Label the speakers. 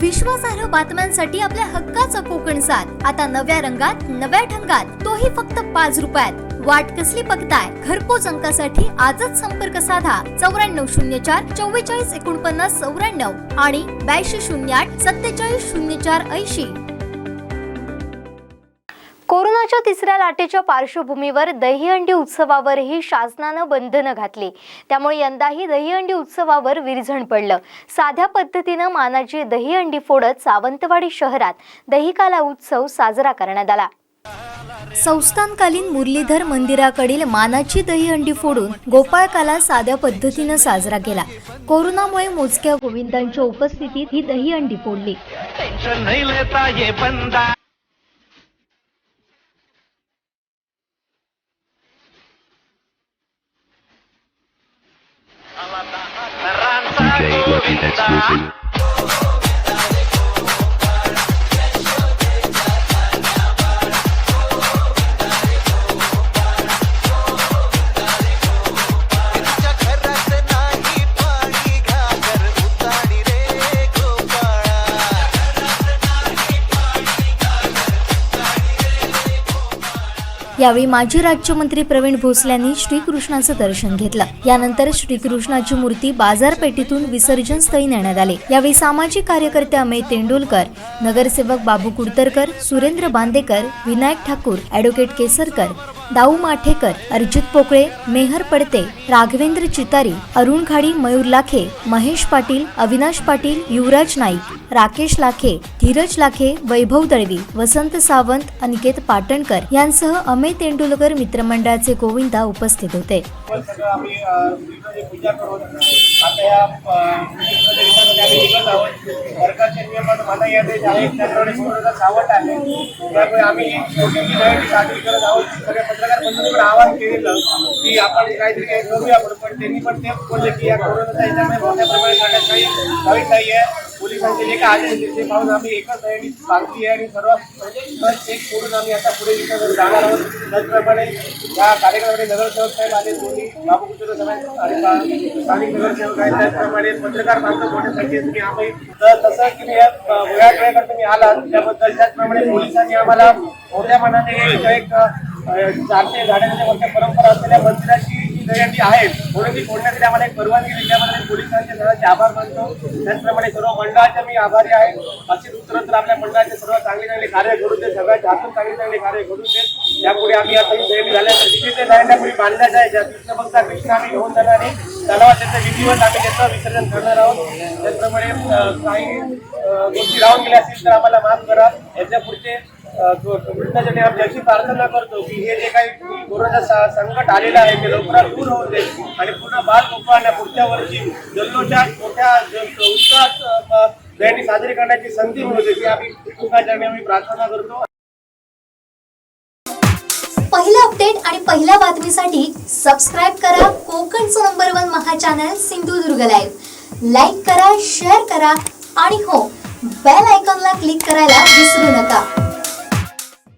Speaker 1: विश्वासार्ह बातम्यांसाठी आपल्या हक्काचा कोकण साथ. आता नव्या रंगात नव्या ढंगात. तोही फक्त पाच रुपयात. वाट कसली बघताय? घरपोच अंकासाठी आजच संपर्क साधा. चौऱ्याण्णव शून्य चार चव्वेचाळीस एकोणपन्नास चौऱ्याण्णव आणि ब्याऐंशी शून्य आठ सत्तेचाळीस शून्य चार ऐंशी. कोरोनाच्या तिसऱ्या लाटेच्या पार्श्वभूमीवर दहीहंडी उत्सवावरही शासनानं बंधनं घातली. त्यामुळे यंदाही दहीहंडी उत्सवावर विरझण पडलं. साध्या पद्धतीनं मानाची दहीहंडी फोडत सावंतवाडी शहरात दहीकाला उत्सव साजरा करण्यात आला. संस्थानकालीन मुरलीधर मंदिराकडील मानाची दहीहंडी फोडून गोपाळकाला साध्या पद्धतीनं साजरा केला. कोरोनामुळे मोजक्या गोविंदांच्या उपस्थितीत ही दहीहंडी फोडली.
Speaker 2: Dirty Music.
Speaker 1: यावेळी माजी राज्यमंत्री प्रवीण भोसले यांनी श्रीकृष्णाचं दर्शन घेतलं. यानंतर श्रीकृष्णाची मूर्ती बाजारपेठेतून विसर्जन स्थळी नेण्यात आले. यावेळी सामाजिक कार्यकर्ते अमेय तेंडुलकर नगरसेवक बाबू कुडतरकर सुरेंद्र बांदेकर विनायक ठाकूर ॲडव्होकेट केसरकर दाऊ माठेकर अर्जित पोकळे मेहर पडते राघवेंद्र चितारी अरुण खाडी मयूर लाखे महेश पाटील अविनाश पाटील युवराज नाईक राकेश लाखे धीरज लाखे वैभव दळवी वसंत सावंत अनिकेत पाटणकर यांसह अमेय तेंडुलकर मित्रमंडळाचे गोविंदा उपस्थित होते.
Speaker 3: सरकारचे नियम त्याप्रमाणे सावट आहे त्यामुळे आम्ही साजरी करत आहोत सगळ्या पत्रकार आवाहन केलेलं की आपण काहीतरी काही करूया पण त्यांनी पण ते बोलले की या कोरोनाचा याच्यामुळे मोठ्या प्रमाणात काही नवीन नाही आहे पोलिसांचे जे काय आदेश ते पाहून आम्ही एकच आहे बांधली आहे आणि सर्व चेक करून आम्ही आता पुढे दिवसात जाणार आहोत. त्याचप्रमाणे या कार्यक्रमामध्ये नगरसेवक साहेब आले दोन्ही बाबू साहेब आणि स्थानिक नगरसेवक आहेत. त्याचप्रमाणे पत्रकार बांधव मोठ्या संख्येत तुम्ही आम्ही तर तसं की मी या अ, वेळा वेळेकर तुम्ही आलात. त्याबद्दल त्याचप्रमाणे पोलिसांनी आम्हाला मोठ्या मनाने एक चारशे झाडांच्या मोठ्या परंपरा असलेल्या मंदिराची जी दहीहंडी आहे म्हणून ती फोडण्यासाठी आम्हाला एक परवानगी दिल्याबद्दल पोलिसांचे सर्वांचे आभार मानतो. त्याचप्रमाणे सर्व मंडळाचे मी आभारी आहे. अशीच उत्तरोत्तर आपल्या मंडळाचे सर्व चांगले चांगले कार्य घडून देत सगळ्याच्या हातून चांगले चांगले कार्य घडून देत त्यापुढे आम्ही आता ही दहीहंडी झाल्यानंतर जिथे ते आहे बांधल्या जायच्या कृष्ण कृष्ण आम्ही घेऊन जाणार आणि तलावात त्याचं विधिवत आम्ही त्याचं विसर्जन करणार आहोत. त्याचप्रमाणे काही गोष्टी राहून गेल्या असतील तर आम्हाला माफ करा. याच्या पुढचे कृष्णाच्या आम्ही अशी प्रार्थना करतो की हे जे काही कोरोना संकट आलेलं आहे ते लवकरात दूर होऊ दे आणि पुन्हा बाल गोपाळांना पुढच्या वर्षी जल्लोषात मोठ्या उत्साहात अं, जयंती साजरी करण्याची संधी मिळू दे. ती आम्ही कृष्णाच्या आम्ही प्रार्थना करतो.
Speaker 1: पहिला अपडेट आणि पहिल्या बातमीसाठी सबस्क्राईब करा कोकणचं number one Maha channel Sindhudurg live like करा शेअर करा आणि हो बेल आयकॉनला क्लिक करायला विसरू नका.